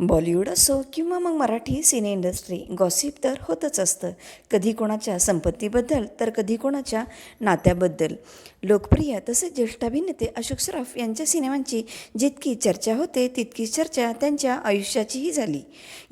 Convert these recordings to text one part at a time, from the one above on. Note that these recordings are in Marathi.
बॉलिवूड असो किंवा मग मराठी सिने इंडस्ट्री गॉसिप तर होतच असतं. कधी कोणाच्या संपत्तीबद्दल तर कधी कोणाच्या नात्याबद्दल. लोकप्रिय तसेच ज्येष्ठ अभिनेते अशोक सराफ यांच्या सिनेमांची जितकी चर्चा होते तितकी चर्चा त्यांच्या आयुष्याचीही झाली.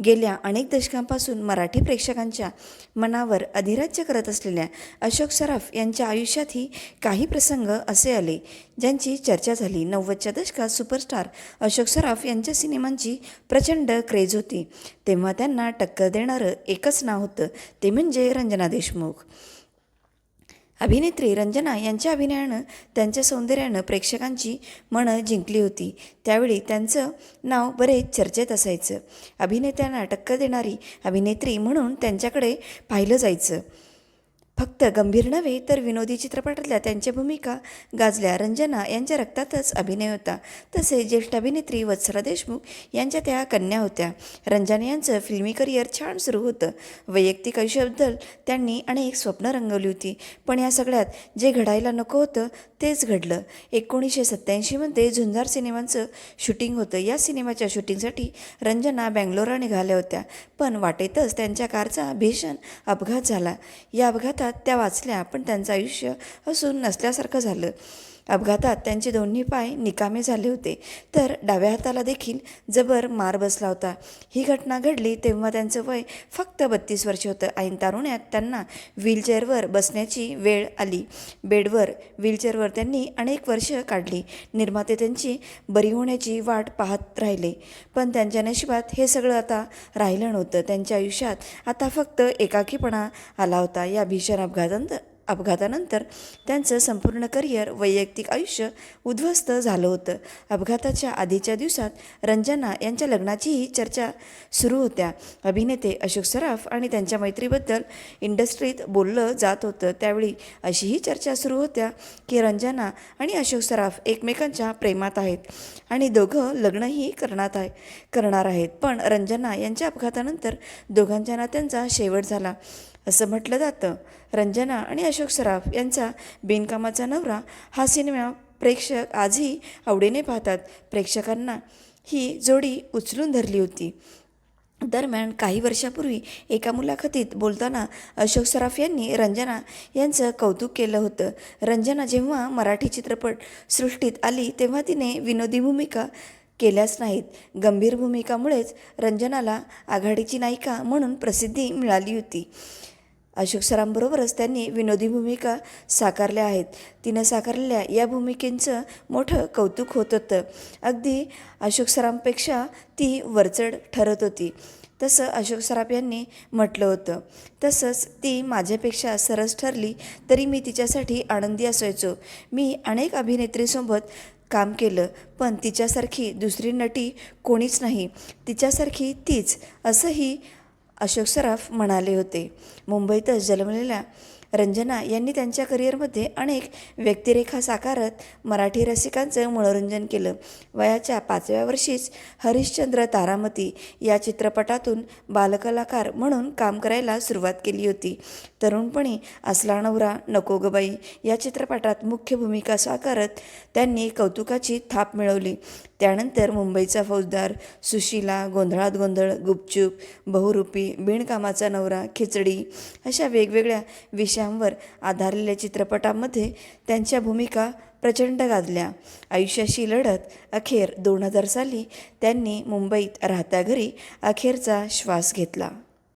गेल्या अनेक दशकांपासून मराठी प्रेक्षकांच्या मनावर अधिराज्य करत असलेल्या अशोक सराफ यांच्या आयुष्यातही काही प्रसंग असे आले ज्यांची चर्चा झाली. नव्वदच्या दशकात सुपरस्टार अशोक सराफ यांच्या सिनेमांची प्रचंड क्रेज होती. तेव्हा त्यांना टक्कर देणारं एकच नाव होतं. ते म्हणजे रंजना देशमुख. अभिनेत्री रंजना यांच्या अभिनयानं त्यांच्या सौंदर्यानं प्रेक्षकांची मनं जिंकली होती. त्यावेळी त्यांचं नाव बरेच चर्चेत असायचं. अभिनेत्यांना टक्कर देणारी अभिनेत्री म्हणून त्यांच्याकडे पाहिलं जायचं. फक्त गंभीर नव्हे तर विनोदी चित्रपटातल्या त्यांच्या भूमिका गाजल्या. रंजना यांच्या रक्तातच अभिनय होता. तसेच ज्येष्ठ अभिनेत्री वत्सला देशमुख यांच्या त्या कन्या होत्या. रंजना यांचं फिल्मी करिअर छान सुरू होतं. वैयक्तिक आयुष्याबद्दल त्यांनी अनेक स्वप्न रंगवली होती. पण या सगळ्यात जे घडायला नको होतं तेच घडलं. एकोणीसशे सत्त्याऐंशीमध्ये झुंजार सिनेमांचं शूटिंग होतं. या सिनेमाच्या शूटिंगसाठी रंजना बँगलोरला निघाल्या होत्या. पण वाटेतच त्यांच्या कारचा भीषण अपघात झाला. या अपघातात त्या वाचल्या पण त्यांचं आयुष्य असून नसल्यासारखं झालं. अपघातात त्यांचे दोन्ही पाय निकामे झाले होते. तर डाव्या हाताला देखील जबर मार बसला होता. ही घटना घडली तेव्हा त्यांचं वय फक्त बत्तीस वर्ष होतं. ऐन तारुण्यात त्यांना व्हीलचेअरवर बसण्याची वेळ आली. बेडवर व्हीलचेअरवर त्यांनी अनेक वर्ष काढली. निर्माते त्यांची बरी होण्याची वाट पाहत राहिले. पण त्यांच्या नशिबात हे सगळं आता राहिलं नव्हतं. त्यांच्या आयुष्यात आता फक्त एकाकीपणा आला होता. या भीषण अपघातानंतर अपघातानंतर त्यांचं संपूर्ण करिअर वैयक्तिक आयुष्य उद्ध्वस्त झालं होतं. अपघाताच्या आधीच्या दिवसात रंजना यांच्या लग्नाचीही चर्चा सुरू होत्या. अभिनेते अशोक सराफ आणि त्यांच्या मैत्रीबद्दल इंडस्ट्रीत बोललं जात होतं. त्यावेळी अशीही चर्चा सुरू होत्या की रंजना आणि अशोक सराफ एकमेकांच्या प्रेमात आहेत आणि दोघं लग्नही करणार आहे करणार आहेत. पण रंजना यांच्या अपघातानंतर दोघांच्या नात्यांचा शेवट झाला. असं म्हटलं जातं. रंजना आणि अशोक सराफ यांचा बिनकामाचा नवरा हा सिनेमा प्रेक्षक आजही आवडीने पाहतात. प्रेक्षकांना ही जोडी उचलून धरली होती. दरम्यान काही वर्षापूर्वी एका मुलाखतीत बोलताना अशोक सराफ यांनी रंजना यांचं कौतुक केलं होतं. रंजना जेव्हा मराठी चित्रपट सृष्टीत आली तेव्हा तिने विनोदी भूमिका केल्याच नाहीत. गंभीर भूमिकामुळेच रंजनाला आघाडीची नायिका म्हणून प्रसिद्धी मिळाली होती. अशोक सरांबरोबरच त्यांनी विनोदी भूमिका साकारल्या आहेत. तिनं साकारलेल्या या भूमिकेंचं मोठं कौतुक होत होतं. अगदी अशोक सरांपेक्षा ती वरचढ ठरत होती. तसं अशोक सराफ यांनी म्हटलं होतं. तसंच ती माझ्यापेक्षा सरस ठरली तरी मी तिच्यासाठी आनंदी असायचो. मी अनेक अभिनेत्रीसोबत काम केलं पण तिच्यासारखी दुसरी नटी कोणीच नाही. तिच्यासारखी तीच असंही अशोक सराफ म्हणाले होते. मुंबईतच जन्मलेल्या रंजना यांनी त्यांच्या करिअरमध्ये अनेक व्यक्तिरेखा साकारत मराठी रसिकांचं मनोरंजन केलं. वयाच्या पाचव्या वर्षीच हरिश्चंद्र तारामती या चित्रपटातून बालकलाकार म्हणून काम करायला सुरुवात केली होती. तरुणपणी असला नवरा नको गबाई या चित्रपटात मुख्य भूमिका साकारत त्यांनी कौतुकाची थाप मिळवली. त्यानंतर मुंबईचा फौजदार सुशीला गोंधळात गोंधळ गुपचूप बहुरूपी बिणकामाचा नवरा खिचडी अशा वेगवेगळ्या विषयांवर आधारलेल्या चित्रपटांमध्ये त्यांच्या भूमिका प्रचंड गाजल्या. आयुष्याशी लढत अखेर दोन हजार साली त्यांनी मुंबईत राहत्या घरी अखेरचा श्वास घेतला.